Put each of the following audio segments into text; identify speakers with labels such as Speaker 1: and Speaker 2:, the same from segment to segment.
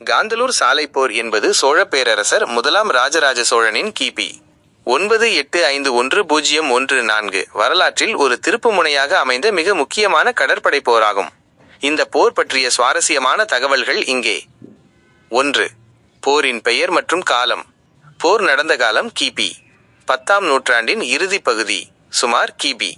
Speaker 1: காந்தலூர் சாலை போர் என்பது சோழ பேரரசர் முதலாம் ராஜராஜ சோழனின் கிபி. ஒன்பது எட்டு ஐந்து ஒன்று பூஜ்ஜியம் ஒன்று நான்கு வரலாற்றில் ஒரு திருப்புமுனையாக அமைந்த மிக முக்கியமான கடற்படை போராகும். இந்த போர் பற்றிய சுவாரஸ்யமான தகவல்கள் இங்கே. ஒன்று போரின் பெயர் மற்றும் காலம். போர் நடந்த காலம் கிபி. பத்தாம் நூற்றாண்டின் இறுதி பகுதி சுமார் கிபி.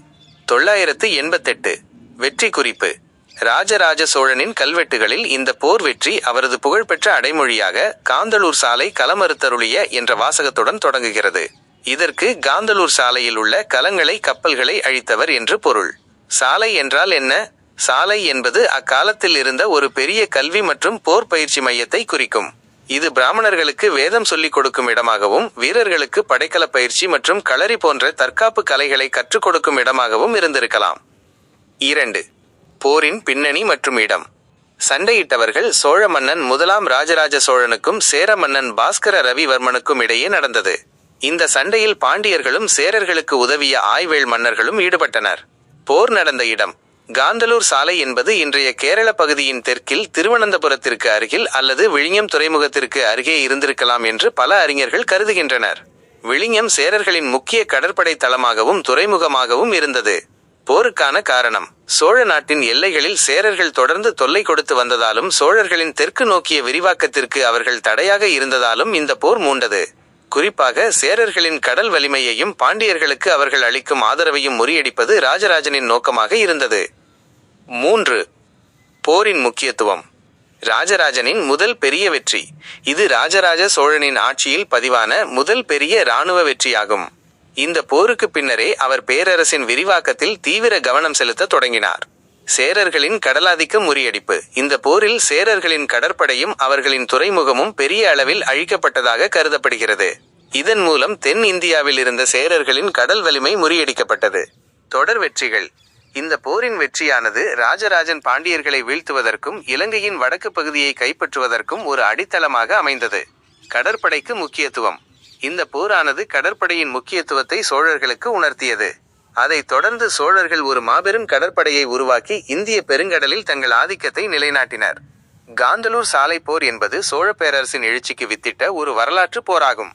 Speaker 1: தொள்ளாயிரத்து எண்பத்தெட்டு. வெற்றி குறிப்பு ராஜராஜ சோழனின் கல்வெட்டுகளில் இந்த போர் வெற்றி அவரது புகழ்பெற்ற அடைமொழியாக காந்தலூர் சாலை களமறுத்தருளிய என்ற வாசகத்துடன் தொடங்குகிறது. இதற்கு காந்தலூர் சாலையில் உள்ள கலங்களை கப்பல்களை அழித்தவர் என்று பொருள். சாலை என்றால் என்ன? சாலை என்பது அக்காலத்தில் இருந்த ஒரு பெரிய கல்வி மற்றும் போர் பயிற்சி மையத்தை குறிக்கும். இது பிராமணர்களுக்கு வேதம் சொல்லிக் கொடுக்கும் இடமாகவும் வீரர்களுக்கு படைக்கல பயிற்சி மற்றும் களரி போன்ற தற்காப்பு கலைகளை கற்றுக் கொடுக்கும் இடமாகவும் இருந்திருக்கலாம். இரண்டு போரின் பின்னணி மற்றும் இடம். சண்டையிட்டவர்கள் சோழ மன்னன் முதலாம் ராஜராஜ சோழனுக்கும் சேர மன்னன் பாஸ்கர ரவிவர்மனுக்கும் இடையே நடந்தது. இந்த சண்டையில் பாண்டியர்களும் சேரர்களுக்கு உதவிய ஆய்வேள் மன்னர்களும் ஈடுபட்டனர். போர் நடந்த இடம். காந்தலூர் சாலை என்பது இன்றைய கேரள பகுதியின் தெற்கில் திருவனந்தபுரத்திற்கு அருகில் அல்லது விழிஞம் துறைமுகத்திற்கு அருகே இருந்திருக்கலாம் என்று பல அறிஞர்கள் கருதுகின்றனர். விழிஞம் சேரர்களின் முக்கிய கடற்படை தளமாகவும் துறைமுகமாகவும் இருந்தது. போருக்கான காரணம். சோழ நாட்டின் எல்லைகளில் சேரர்கள் தொடர்ந்து தொல்லை கொடுத்து வந்ததாலும் சோழர்களின் தெற்கு நோக்கிய விரிவாக்கத்திற்கு அவர்கள் தடையாக இருந்ததாலும் இந்த போர் மூண்டது. குறிப்பாக சேரர்களின் கடல் வலிமையையும் பாண்டியர்களுக்கு அவர்கள் அளிக்கும் ஆதரவையும் முறியடிப்பது ராஜராஜனின் நோக்கமாக இருந்தது. மூன்று. போரின் முக்கியத்துவம். ராஜராஜனின் முதல் பெரிய வெற்றி. இது ராஜராஜ சோழனின் ஆட்சியில் பதிவான முதல் பெரிய இராணுவ வெற்றியாகும். இந்த போருக்கு பின்னரே அவர் பேரரசின் விரிவாக்கத்தில் தீவிர கவனம் செலுத்த தொடங்கினார். சேரர்களின் கடலாதிக்க முறியடிப்பு. இந்த போரில் சேரர்களின் கடற்படையும் அவர்களின் துறைமுகமும் பெரிய அளவில் அழிக்கப்பட்டதாக கருதப்படுகிறது. இதன் மூலம் தென் இந்தியாவில் இருந்த சேரர்களின் கடல் வலிமை முறியடிக்கப்பட்டது. தொடர் வெற்றிகள். இந்த போரின் வெற்றியானது ராஜராஜன் பாண்டியர்களை வீழ்த்துவதற்கும் இலங்கையின் வடக்கு பகுதியை கைப்பற்றுவதற்கும் ஒரு அடித்தளமாக அமைந்தது. கடற்படைக்கு முக்கியத்துவம். இந்த போரானது கடற்படையின் முக்கியத்துவத்தை சோழர்களுக்கு உணர்த்தியது. அதைத் தொடர்ந்து சோழர்கள் ஒரு மாபெரும் கடற்படையை உருவாக்கி இந்திய பெருங்கடலில் தங்கள் ஆதிக்கத்தை நிலைநாட்டினர். காந்தலூர் சாலை போர் என்பது சோழ பேரரசின் எழுச்சிக்கு வித்திட்ட ஒரு வரலாற்று போராகும்.